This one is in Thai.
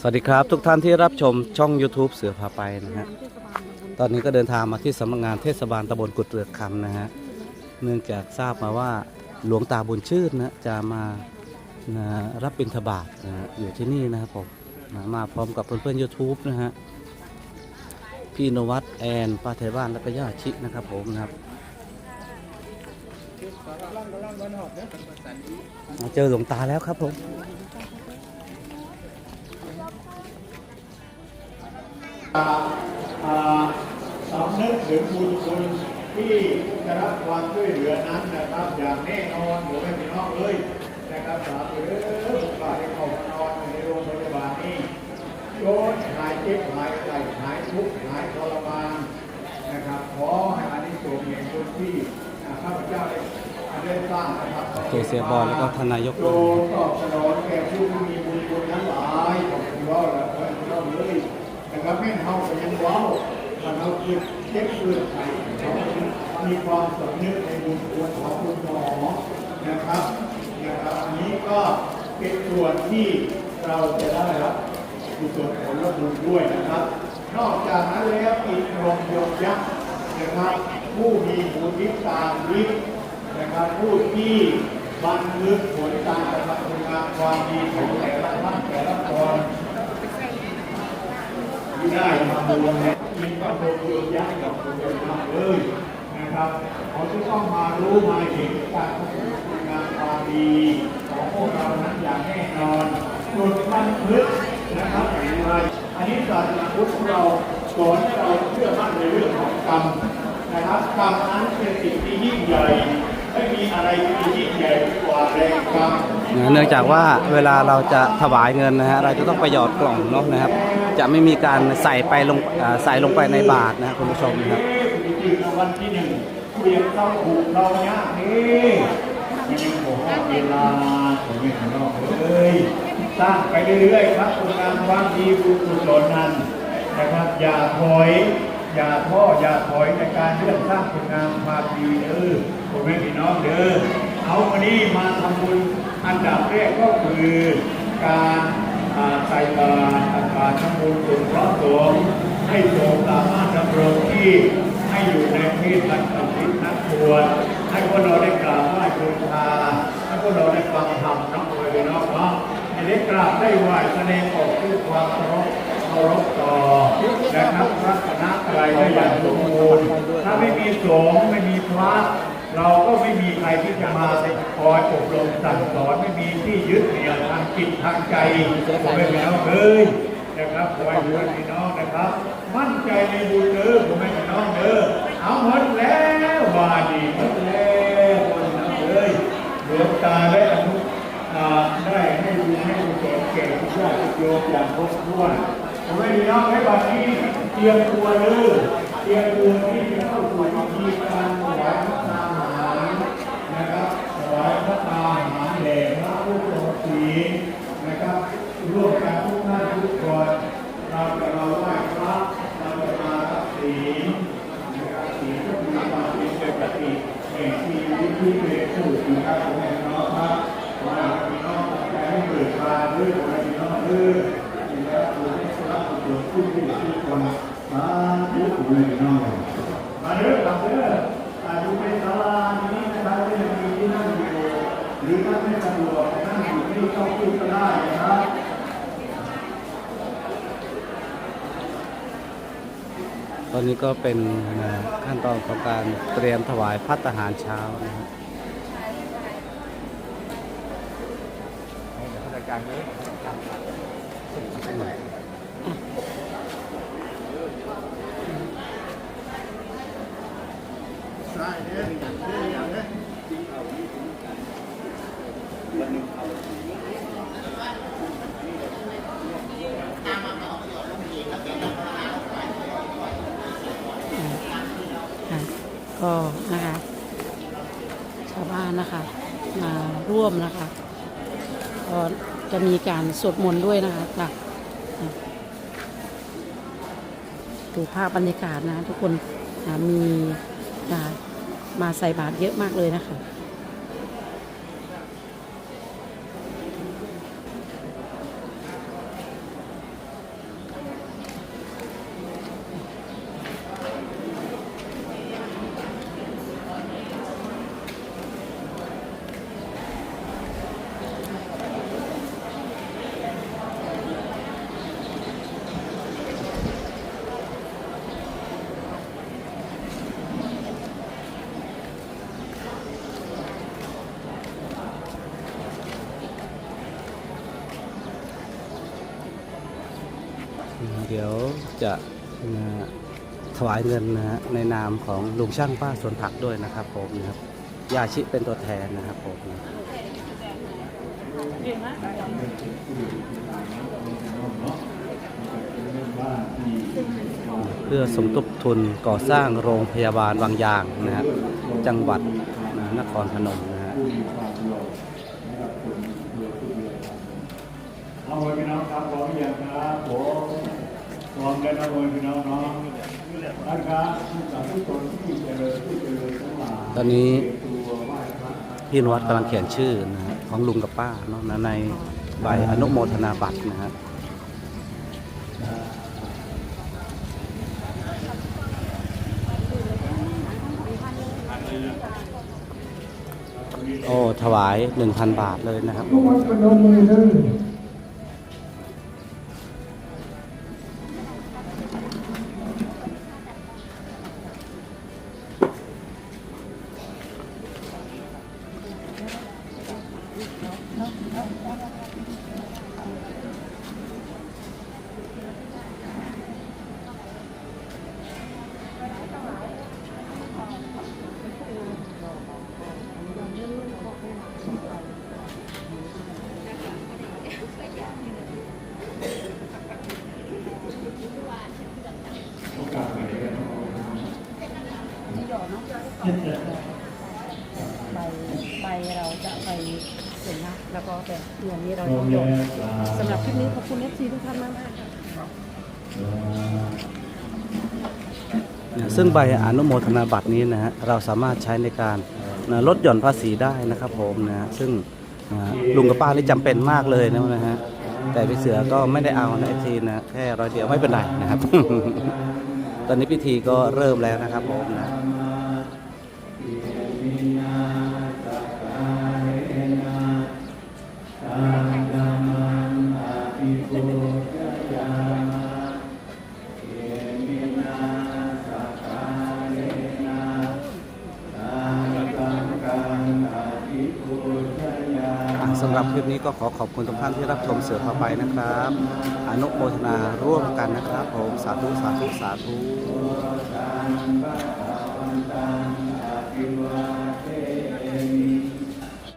สวัสดีครับทุกท่านที่รับชมช่อง YouTube เสือพาไปนะฮะตอนนี้ก็เดินทางมาที่สำนักงานเทศบาลตำบลกุดเรือคำนะฮะเนื่องจากทราบมาว่าหลวงตาบุญชื่นนะจะมานะรับบิณฑบาตนะฮะอยู่ที่นี่นะครับผมนะมาพร้อมกับเพื่อนๆ YouTube นะฮะพี่นวัดแอนป้าไทยบ้านและก็ย่าชินะครับผมนะครับมาเจอหลวงตาแล้วครับผม สำนึกถึงบุญคุณที่จะรับความช่วยเหลือนั้นนะครับ อย่างแน่นอนหรือไม่เป็นนอกเลยนะครับสาธุเด้อผมฝากให้เขามานอนอยู่ในโรงพยาบาลนี้โยนหายเจ็บหายไข้หายทุกข์หายทรมานนะครับขอให้อานิสงส์แห่งบุญที่อ่าข้าพเจ้าได้ได้สร้างนะครับเจเสียบอยแล้วก็ท่านนายกโยนตอบสนองแก่ผู้ที่มีบุญคุณทั้งหลาย ขอบคุณว่าแล้วขอบคุณว่าเลยนะครับแม่นเฮาก็ยังว้าถ้าเราคิดเช็คเลือดไขเขามีความสำนึกในบุญคุณของคุณหมอนะครับนะครับอันนี้ก็เป็นส่วนที่เราจะได้รับกุศลผลบุญด้วยนะครับ นอกจากนั้นแล้วอีกโรงยงยักษ์นะครับผู้มีบุญวิตามวิทย์นะครับผู้ที่บันทึกผลการกระทำงานความดีของแต่ละคน ที่ ได้มาดูแลมีความโปรโยชน์ยักษ์กับคนเดียวกันเลยนะครับเขาจะต้องมารู้มาเห็นการพัฒนางานความดีของพวกเรานั้นอย่างแน่นอนจุดบันทึกนะครับอย่างไรอันนี้ศาสนาพุทธของเราสอนให้เราเชื่อมั่นในเรื่องของกรรมนะครับกรรมนั้นเป็นสิ่งที่ยิ่งใหญ่ไม่มีอะไรที่ยิ่งใหญ่กว่าแรงกรรมเนื่องจากว่าเวลาเราจะถวายเงินนะฮะเราจะต้องไปหยอดกล่องเนาะนะครับ จะไม่มีการใส่ไปลงใส่ลงไปในบาทนะครับคุณผู้ชมนะครับวันที่หนึ่งเรียนเข้าถูกเราเนี่ยนี่มันยังบอกว่าเวลาผมไม่ถึงนอกเลยสร้างไปเรื่อยๆครับคุณงามความดีบุญกุศลนั้นนะครับ อย่าถอย อย่าท้ออย่าถอยในการเรื่องสร้างคุณงามความดีเด้อผมไม่พี่น้องเด้อเอาวันนี้มาทำบุญอันดับแรกก็คือการ อาใส่บาตรอาการทำบุญสุนทรสงฆ์ให้สงฆ์สามารถดำรงที่ให้อยู่ในที่นักปฏิบัตินักบวชให้พวกเราได้กราบไหว้บูชาให้พวกเราได้ฟังธรรมน้องโวยน้องเนาะให้ได้กราบได้ไหว้แสดงออกด้วยความเคารพเคารพต่อนะครับพระคณะไตรได้อย่างสมบูรณ์ถ้าไม่มีสงฆ์ไม่มีพระ เราก็ไม่มีใครที่จะมาคอยอบรมสั่งสอนไม่มีที่ยึดเหนี่ยวทางจิตทางใจผมไม่แล้วเลยนะครับขอให้ทุกพี่น้องนะครับ มั่นใจในบุญเด้อผมให้พี่น้องเด้อเอาหมดแล้วบาดีหมดแล้วคนน้องเอ้ยดวงตาได้อนุได้ให้บุญให้บุญสอนแก่ทุกญาติโยมอย่างครบถ้วนผมให้พี่น้องให้บัดนี้เตรียมตัวเลยเตรียมตัวที่จะเข้าสู่พิธีการถวายพระตาหารนะครับถวายพระตาหาร แด่พระผู้ทรงศีลนะครับร่วมกันทุกท่านทุกคนเราจะมาไหว้พระเราจะมารับศีลนะครับศีลก็มีความเป็นปกติแห่งชีวิตที่เป็นสุขนะครับผมให้น้องครับขอให้พี่น้องใจให้เบิกบานด้วยขอให้พี่น้องเด้อแล้วขอให้สละประโยชน์ทุกที่ทุกคนมาทุกคนพี่น้องมาเด้อครับเด้ออายุในศาลานี้นะครับก็ยังมีที่นั่งอยู่ หรือถ้าไม่สะดวกนั่งอยู่ที่เข้าพูดก็ได้นะครับตอนนี้ก็เป็นขั้นตอนของการเตรียมถวายพัตตาหารเช้านะฮะค่ะ ก็นะคะชาวบ้านนะคะมาร่วมนะคะก็จะมีการสวดมนต์ด้วยนะคะจากดูภาพบรรยากาศนะ ทุกคนมีมาใส่บาตรเยอะมากเลยนะคะ เดี๋ยวจะนะถวายเงินนะฮะในนามของลุงช่างป้าสวนผักด้วยนะครับผมนะครับยาชิเป็นตัวแทนนะครับผมนะเพื่อสมทบทุนก่อสร้างโรงพยาบาลบางยางนะฮะจังหวัดนะนครพนมนะฮะเอาไว้พี่น้องครับพร้อมหรือยังครับผม รวมกันเอาไว้พี่น้องเนาะนะครับทุกสาธุชนที่เจริญที่เจริญทั้งหลายตอนนี้พี่นวัดกำลังเขียนชื่อนะของลุงกับป้าเนาะในใบอนุโมทนาบัตรนะฮะโอ้ ถวาย 1,000 บาทเลยนะครับทุกคนประนมมือขึ้นใเราจะไปเห็นนะแล้วก็แต่เงินนี้เราพร้อต้อมงหยแล้อวดครับสำหรับคลิปนี้ขอบคุณเอฟซีทุกท่านมากๆค่ะซึ่งใบอนุโมทนาบัตรนี้นะฮะเราสามารถใช้ในการนะลดหย่อนภาษีได้นะครับผมนะฮะซึ่งนะฮะลุงกับป้านี่จำเป็นมากเลยนะนะฮะแต่พี่เสือก็ไม่ได้เอานะไอทีนะแค่ร้อยเดียวไม่เป็นไรนะครับ ตอนนี้พิธีก็เริ่มแล้วนะครับผมนะอะ สำหรับคลิปนี้ก็ขอขอบคุณทุกท่านที่รับชมเสือพอไปนะครับอนุโมทนาร่วมกันนะครับผมสาธุสาธุสาธุ